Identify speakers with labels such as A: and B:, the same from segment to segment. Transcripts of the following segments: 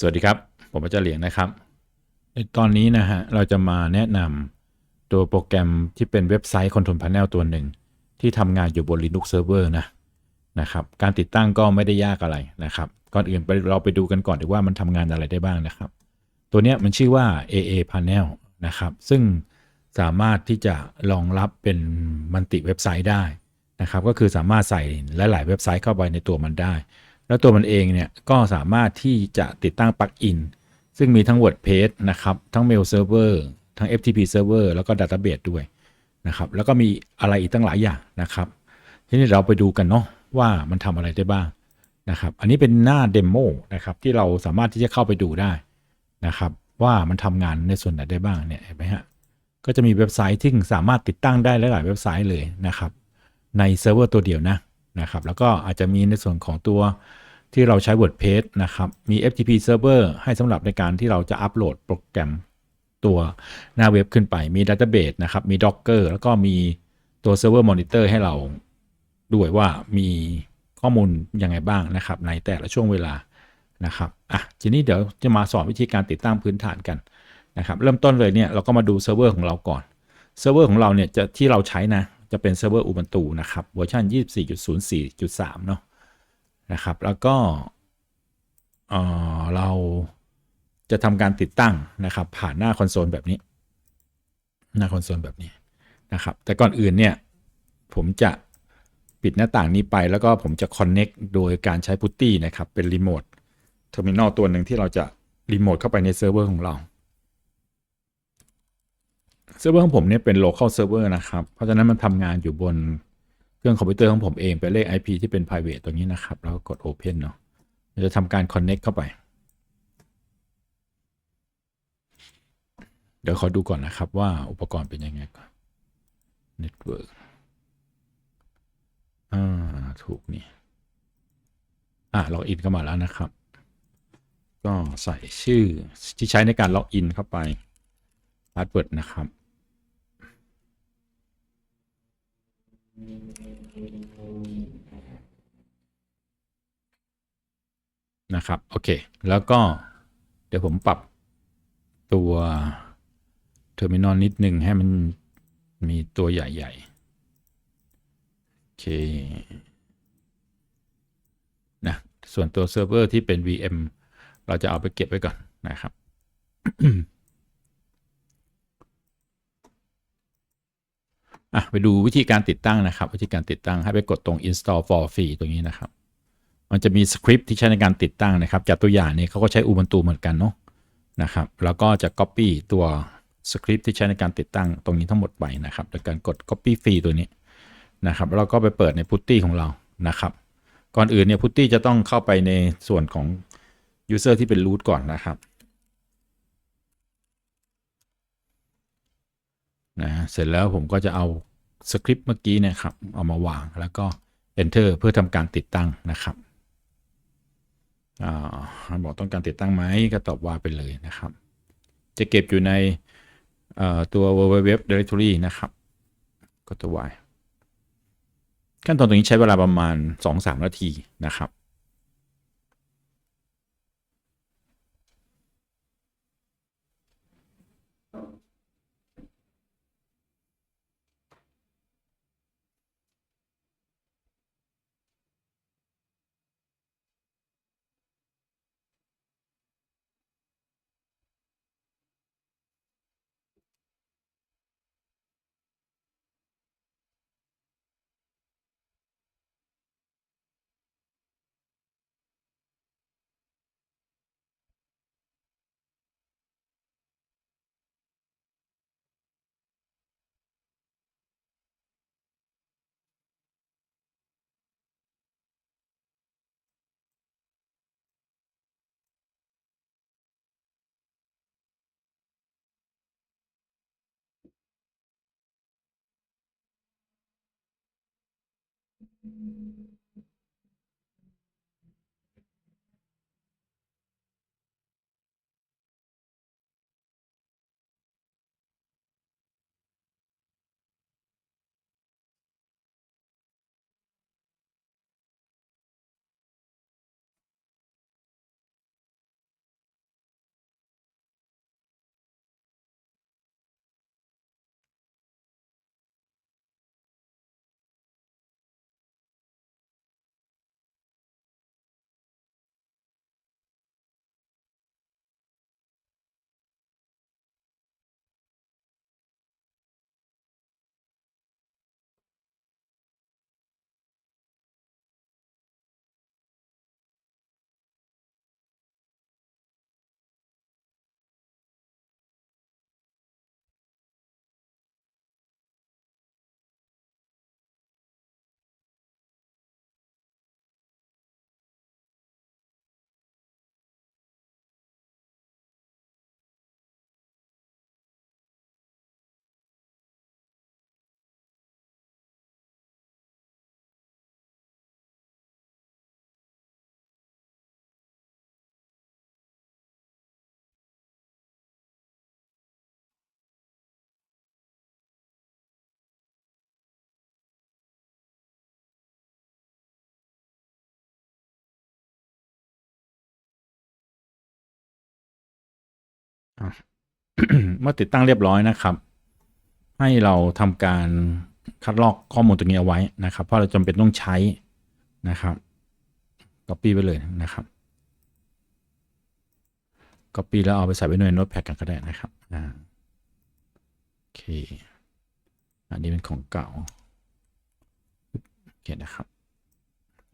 A: สวัสดีครับ ผมอาจารย์เหลียงนะครับ ในตอนนี้นะฮะ เราจะมาแนะนำตัวโปรแกรมที่เป็นเว็บไซต์ Control Panel ตัวหนึ่ง ที่ทำงานอยู่บน Linux Server นะนะครับ การติดตั้งก็ไม่ได้ยากอะไรนะครับ ก่อนอื่นไปเราไปดูกันก่อนดีว่ามันทำงานอะไรได้บ้างนะครับ ตัวนี้มันชื่อว่า AA Panel นะครับ ซึ่งสามารถที่จะรองรับเป็นมันติเว็บไซต์ได้นะครับ ก็คือสามารถใส่หลายๆเว็บไซต์เข้าไปในตัวมันได้ แล้วตัวมันเองเนี่ยก็สามารถที่จะติดตั้งปลั๊กอินซึ่งมีทั้ง WordPress นะครับทั้ง Mail Server ทั้ง FTP Server แล้วก็ Database ด้วยนะครับแล้วก็มีอะไรอีกตั้งหลายอย่างนะครับทีนี้เราไปดูกันเนาะว่ามันทำอะไรได้บ้างนะครับอันนี้เป็นหน้าเดโมนะครับที่เราสามารถที่จะเข้าไปดูได้นะครับว่ามันทำงานในส่วนไหนได้บ้างเนี่ยเห็นไหมฮะก็จะมีเว็บไซต์ที่สามารถติดตั้งได้หลายๆเว็บไซต์เลยนะครับในเซิร์ฟเวอร์ตัวเดียวนะ นะครับ แล้วก็อาจจะมีในส่วนของตัวที่เราใช้ WordPress นะครับ มี FTP Server ให้สำหรับในการที่เราจะอัปโหลดโปรแกรมตัวหน้าเว็บขึ้นไป มี Database นะครับ มี Docker แล้วก็มีตัว Server Monitor ให้เราด้วยว่ามีข้อมูลยังไงบ้างนะครับ ในแต่ละช่วงเวลานะครับ อะ ทีนี้เดี๋ยวจะมาสอนวิธีการติดตั้งพื้นฐานกันนะครับ เริ่มต้นเลยเนี่ยเราก็มาดูเซิร์ฟเวอร์ของเราก่อน เซิร์ฟเวอร์ของเราเนี่ยจะที่เราใช้นะ จะเป็นเซิร์ฟเวอร์ Ubuntu นะครับเวอร์ชัน24.04.3 เนาะนะครับ แล้วก็เออเราจะทำการติดตั้งนะครับ ผ่านหน้าคอนโซลแบบนี้ หน้าคอนโซลแบบนี้นะครับ แต่ก่อนอื่นเนี่ย ผมจะปิดหน้าต่างนี้ไปแล้วก็ผมจะ Connect โดยการใช้พุตตี้นะครับ เป็นรีโมทเทอร์มินอลตัวหนึ่งที่เราจะรีโมทเข้าไปในเซิร์ฟเวอร์ของเรา เซิร์ฟเวอร์ของผมเนี่ยเป็น local server นะครับ เพราะฉะนั้นมันทำงานอยู่บนเครื่องคอมพิวเตอร์ของผมเองเป็นเลข IP ที่เป็น private ตรงนี้นะครับ แล้วกกด open เนาะจะทำการ connect เข้าไป เดี๋ยวขอดูก่อนนะครับว่าอุปกรณ์เป็นยังไงก่อน network อ่า ถูกนี่ อะล็อกอินเข้ามาแล้วนะครับ ก็ใส่ชื่อที่ใช้ในการล็อกอินเข้าไปพาสเวิร์ดนะครับ นะครับ โอเค แล้วก็เดี๋ยวผมปรับตัวเทอร์มินอลนิดหนึ่งให้มันมีตัวใหญ่ๆ โอเคนะส่วนตัวเซิร์ฟเวอร์ที่เป็น VM เราจะเอาไปเก็บไว้ก่อนนะครับ อะไปดูวิธีการติดตั้งนะครับ วิธีการติดตั้งให้ไปกดตรง install for free ตรงนี้นะครับ มันจะมีสคริปต์ที่ใช้ในการติดตั้งนะครับ จากตัวอย่างนี้เขาก็ใช้ Ubuntu เหมือนกันเนาะนะครับ แล้วก็จะ copy ตัวสคริปต์ที่ใช้ในการติดตั้งตรงนี้ทั้งหมดไปนะครับโดยการกด copy ฟรีตัวนี้นะครับแล้วก็ไปเปิดใน putty ของเรานะครับ ก่อนอื่นเนี่ย putty จะต้องเข้าไปในส่วนของ user ที่เป็น root ก่อนนะครับ นะเสร็จแล้วผมก็จะเอาสคริปต์เมื่อกี้เนะครับ เอามาวางแล้วก็ enter เพื่อทำการติดตั้งนะครับอ่าบอกต้องการติดตั้งไหมก็ตอบว่าไปเลยนะครับ จะเก็บอยู่ในตัว www directory นะครับ ก็ตัว y ขั้นตอนตรงนี้ใช้เวลาประมาณ 2-3 นาทีนะครับ Thank you. เมื่อติดตั้งเรียบร้อยนะครับ ให้เราทำการคัดลอกข้อมูลตรงนี้เอาไว้นะครับ เพราะเราจำเป็นต้องใช้นะครับ copy ไปเลยนะครับ copy แล้วเอาไปใส่ไว้ในโน้ตแพดกันก็ได้นะครับอ่าโอเค อันนี้เป็นของเก่าโอเคนะครับโอเ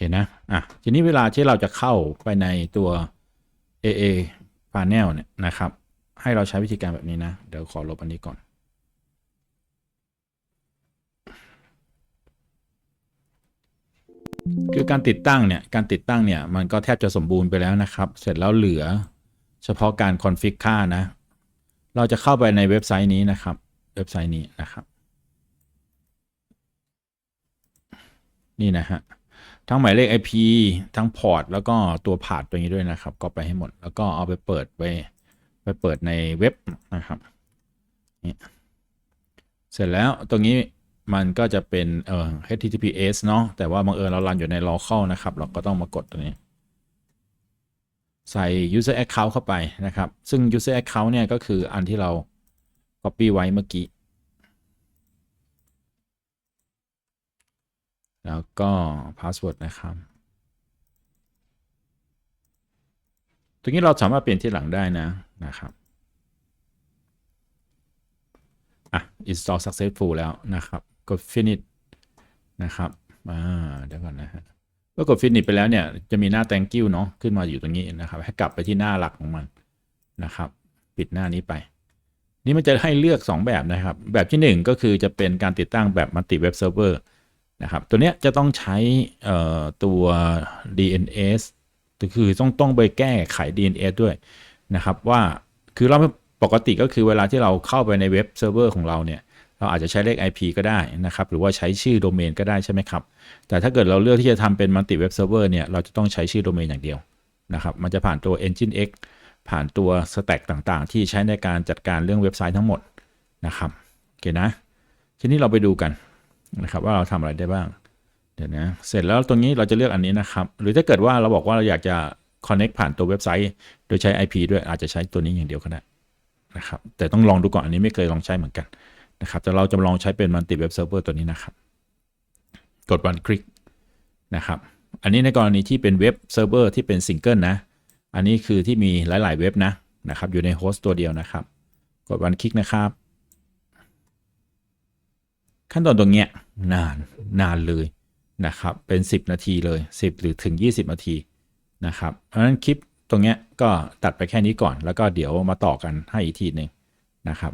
A: คนะ อะ ทีนี้เวลาที่เราจะเข้าไปในตัว AA panel เนี่ยนะครับ ให้เราใช้วิธีการแบบนี้นะ เดี๋ยวขอลบอันนี้ก่อน คือการติดตั้งเนี่ย การติดตั้งเนี่ย มันก็แทบจะสมบูรณ์ไปแล้วนะครับ เสร็จแล้วเหลือเฉพาะการคอนฟิกค่านะ เราจะเข้าไปในเว็บไซต์นี้นะครับ เว็บไซต์นี้นะครับ นี่นะฮะ ทั้งหมายเลข IP ทั้งพอร์ตแล้วก็ตัวผ่านตัวนี้ด้วยนะครับก็ไปให้หมด แล้วก็เอาไปเปิดไปไปเปิดในเว็บนะครับนี่เสร็จแล้วตรงนี้มันก็จะเป็นเอ่อ HTTPS เนาะแต่ว่าบังเอิญเรารันอยู่ใน local นะครับ เราก็ต้องมากดตัวนี้ ใส่ user account เข้าไปนะครับ ซึ่ง user account เนี่ยก็คืออันที่เรา copy ไว้เมื่อกี้ แล้วก็ password นะครับ ตรงนี้เราสามารถเปลี่ยนที่หลังได้นะนะครับอะ install successful แล้วนะครับกด finish นะครับอ่าเดี๋ยวก่อนนะฮะเมื่อกด finish ไปแล้วเนี่ยจะมีหน้า thank you เนาะขึ้นมาอยู่ตรงนี้นะครับ ให้กลับไปที่หน้าหลักของมันนะครับ ปิดหน้านี้ไป นี่มันจะให้เลือก 2 แบบนะครับ แบบที่ 1 ก็คือจะเป็นการติดตั้งแบบ multi web server นะครับตัวเนี้ยจะต้องใช้ตัว DNS คือต้องต้องไปแก้ไข DNS ด้วยนะครับว่าคือเราปกติก็คือเวลาที่เราเข้าไปในเว็บเซิร์ฟเวอร์ของเราเนี่ยเราอาจจะใช้เลข IP ก็ได้นะครับ หรือว่าใช้ชื่อโดเมนก็ได้ใช่ไหมครับ แต่ถ้าเกิดเราเลือกที่จะทำเป็น multi web server เนี่ยเราจะต้องใช้ชื่อโดเมนอย่างเดียวนะครับ มันจะผ่านตัว Engine X ผ่านตัว Stack ต่างๆ ที่ใช้ในการจัดการเรื่องเว็บไซต์ทั้งหมดนะครับโอเคนะ ทีนี้เราไปดูกัน นะครับว่าเราทำอะไรได้บ้าง เดี๋ยวนะ เสร็จแล้วตรงนี้เราจะเลือกอันนี้นะครับ หรือถ้าเกิดว่าเราบอกว่าเราอยากจะ connect ผ่านตัวเว็บไซต์ โดยใช้ IP ด้วยอาจจะใช้ตัวนี้อย่างเดียวก็ได้นะครับ แต่ต้องลองดูก่อนอันนี้ไม่เคยลองใช้เหมือนกันนะครับ แต่เราจะลองใช้เป็น multi web server ตัวนี้นะครับ กดวันคลิกนะครับ อันนี้ในกรณีที่เป็นเว็บเซิร์ฟเวอร์ที่เป็นซิงเกิลนะ อันนี้คือที่มีหลาย ๆ เว็บนะนะครับ อยู่ในโฮสต์ตัวเดียวนะครับ กดวันคลิกนะครับ ขั้นตอนตรงเนี้ยนานนานเลยนะครับ เป็น 10 นาทีเลย 10 หรือถึง 20 นาทีนะครับ เพราะฉะนั้นคลิปตรงเนี้ยก็ตัดไปแค่นี้ก่อน แล้วก็เดี๋ยวมาต่อกันให้อีกทีหนึ่งนะครับ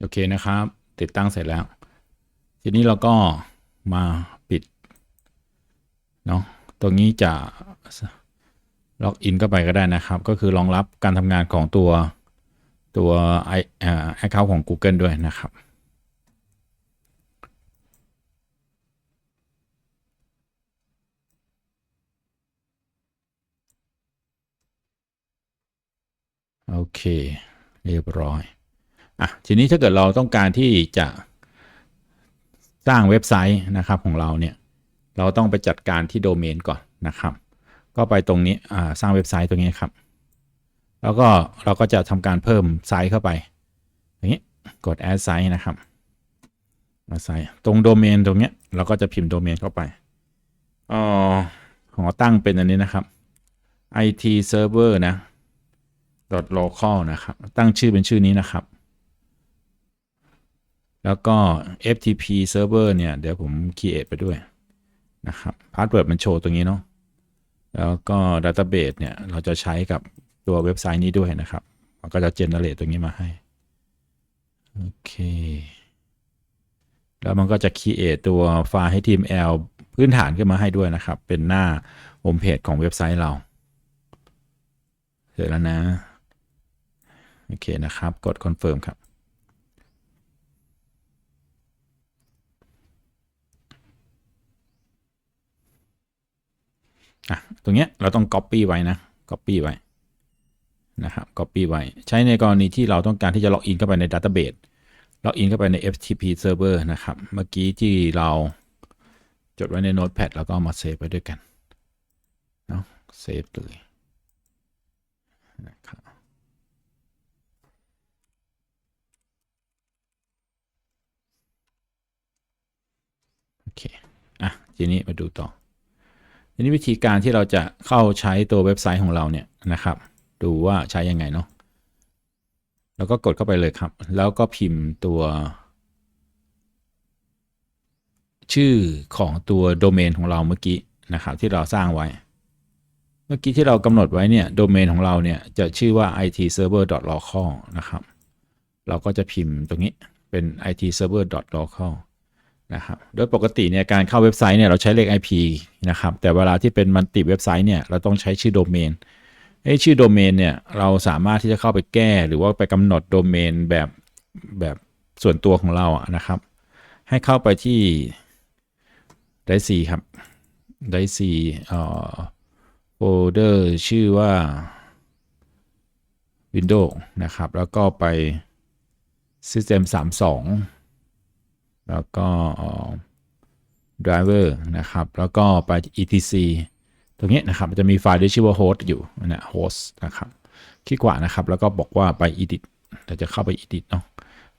A: โอเคนะครับ ติดตั้งเสร็จแล้ว ทีนี้เราก็มาปิดเนาะตรงนี้จะล็อกอินเข้าไปก็ได้นะครับ ก็คือรองรับการทำงานของตัวตัวไอแอคเคาท์ของ Google ด้วยนะครับโอเค เรียบร้อย อะ ทีนี้ถ้าเกิดเราต้องการที่จะ สร้างเว็บไซต์นะครับของเราเนี่ยเราต้องไปจัดการที่โดเมนก่อนนะครับ ก็ไปตรงนี้สร้างเว็บไซต์ตรงนี้ครับ แล้วก็เราก็จะทำการเพิ่มไซต์เข้าไปอย่างนี้กด add site นะครับมาไซต์ตรงโดเมนตรงนี้เราก็จะพิมพ์โดเมนเข้าไปอ๋อของตั้งเป็นอันนี้นะครับ it server นะ .local นะครับ ตั้งชื่อเป็นชื่อนี้นะครับ แล้วก็ FTP server เนี่ย เดี๋ยวผม create ไปด้วยนะครับ password มันโชว์ตรงนี้เนาะ แล้วก็ database เนี่ย เราจะใช้กับตัวเว็บไซต์นี้ด้วยนะครับ มันก็จะ generate ตรงนี้มาให้ โอเค แล้วมันก็จะ create ตัวไฟล์ HTML พื้นฐานขึ้นมาให้ด้วยนะครับ เป็นหน้า home page ของเว็บไซต์เรา เสร็จแล้วนะ โอเคนะครับ กด confirm ครับ อะตรงเนี้ยเราต้อง Copy ไว้นะ Copy ไว้นะครับ Copy ไว้ ใช้ในกรณีที่เราต้องการที่จะล็อกอินเข้าไปใน Database ล็อกอินเข้าไปใน FTP Server นะครับ เมื่อกี้ที่เราจดไว้ใน Notepad แล้วก็มาเซฟไว้ด้วยกันเนาะเซฟเลยนะครับโอเค อะ ทีนี้มาดูต่อ นี้วิธีการที่เราจะเข้าใช้ตัวเว็บไซต์ของเราเนี่ยนะครับ ดูว่าใช้ยังไงเนาะแล้วก็กดเข้าไปเลยครับ แล้วก็พิมพ์ตัว ชื่อของตัวโดเมนของเราเมื่อกี้นะครับที่เราสร้างไว้ เมื่อกี้ที่เรากำหนดไว้เนี่ยโดเมนของเราเนี่ยจะชื่อว่า it server local นะครับ เราก็จะพิมพ์ตรงนี้เป็น it server local นะครับโดยปกติเนี่ยการเข้าเว็บไซต์เนี่ยเราใช้เลข IP นะครับแต่เวลาที่เป็นมันติเว็บไซต์เนี่ยเราต้องใช้ชื่อโดเมนไอ้ชื่อโดเมนเนี่ยเราสามารถที่จะเข้าไปแก้หรือว่าไปกำหนดโดเมนแบบแบบส่วนตัวของเราอะนะครับ ให้เข้าไปที่ไดซีครับไดซีเอ่อโฟลเดอร์ชื่อว่า Windows นะครับ แล้วก็ไป System 32 แล้วก็ driver นะครับ แล้วก็ไป etc ตรงนี้นะครับจะมีไฟล์ที่ชื่อว่า host อยู่นะ host นะครับคลิกขวานะครับ แล้วก็บอกว่าไป edit เราจะเข้าไป edit เนาะ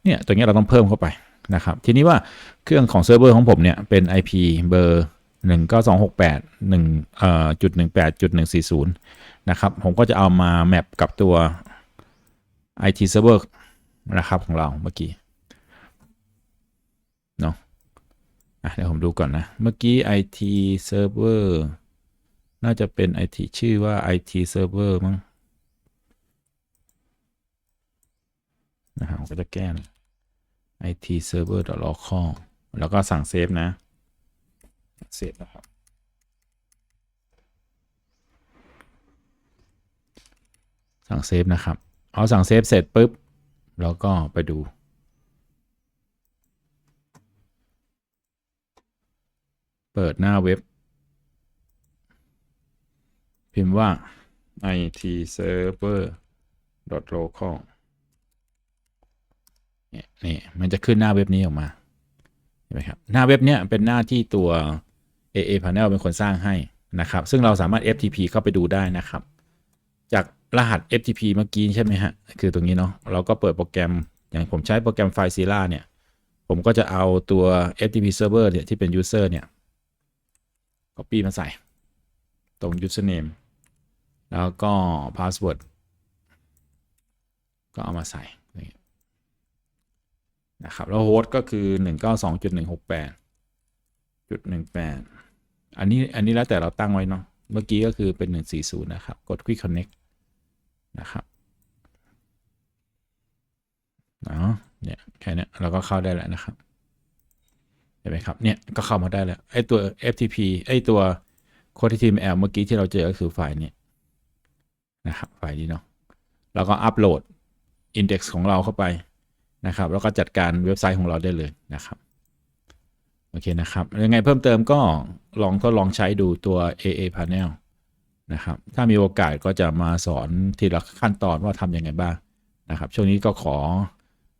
A: เนี่ยตรงนี้เราต้องเพิ่มเข้าไปนะครับ ทีนี้ว่าเครื่องของเซิร์ฟเวอร์ของผมเนี่ยเป็น IP เบอร์1 9 2 6 8 1เอ่อจุด18จุด140 นะครับ ผมก็จะเอามาแมปกับตัว IT server นะครับของเราเมื่อกี้ เนาะ อะเดี๋ยวผมดูก่อนนะ เมื่อกี้ IT server น่าจะเป็น IT ชื่อว่า IT server มั้งนะครับผมก็จะแก้น IT server local แล้วก็สั่งเซฟนะ เซฟนะครับ สั่งเซฟนะครับ เอาสั่งเซฟเสร็จปุ๊บ แล้วก็ไปดู เปิดหน้าเว็บ พิมพ์ว่า it server local เนี่ยนี่มันจะขึ้นหน้าเว็บนี้ออกมาเห็นไหมครับหน้าเว็บเนี้ยเป็นหน้าที่ตัว AA Panel เป็นคนสร้างให้นะครับ ซึ่งเราสามารถ FTP เข้าไปดูได้นะครับ จากรหัส FTP เมื่อกี้ใช่ไหมฮะ คือตรงนี้เนาะเราก็เปิดโปรแกรมอย่างผมใช้โปรแกรม FileZilla เนี่ย ผมก็จะเอาตัว FTP server เนี่ยที่เป็น user เนี่ย copy มาใส่ ตรง username แล้วก็ password ก็เอามาใส่นะครับ แล้วโฮสต์ก็คือ 192.168.18อันนี้อันนี้แล้วแต่เราตั้งไว้เนาะเมื่อกี้ก็คือเป็น 140 นะครับ กด quick connect นะครับเนาะเนี่ยแค่นี้เราก็เข้าได้แล้วนะครับ เห็นไหมครับ เนี่ยก็เข้ามาได้แล้ว ไอตัว FTP ไอตัว code HTML เมื่อกี้ที่เราเจอก็คือไฟล์นี้นะครับ ไฟล์นี้เนาะ แล้วก็อัปโหลด index ของเราเข้าไปนะครับ แล้วก็จัดการเว็บไซต์ของเราได้เลยนะครับ โอเคนะครับ ยังไงเพิ่มเติมก็ลองก็ลองใช้ดูตัว AA panel นะครับ ถ้ามีโอกาสก็จะมาสอนทีละขั้นตอนว่าทำยังไงบ้างนะครับ ช่วงนี้ก็ขอ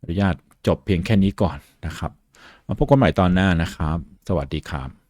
A: อนุญาตจบเพียงแค่นี้ก่อนนะครับ มาพบกันใหม่ตอนหน้านะครับ สวัสดีครับ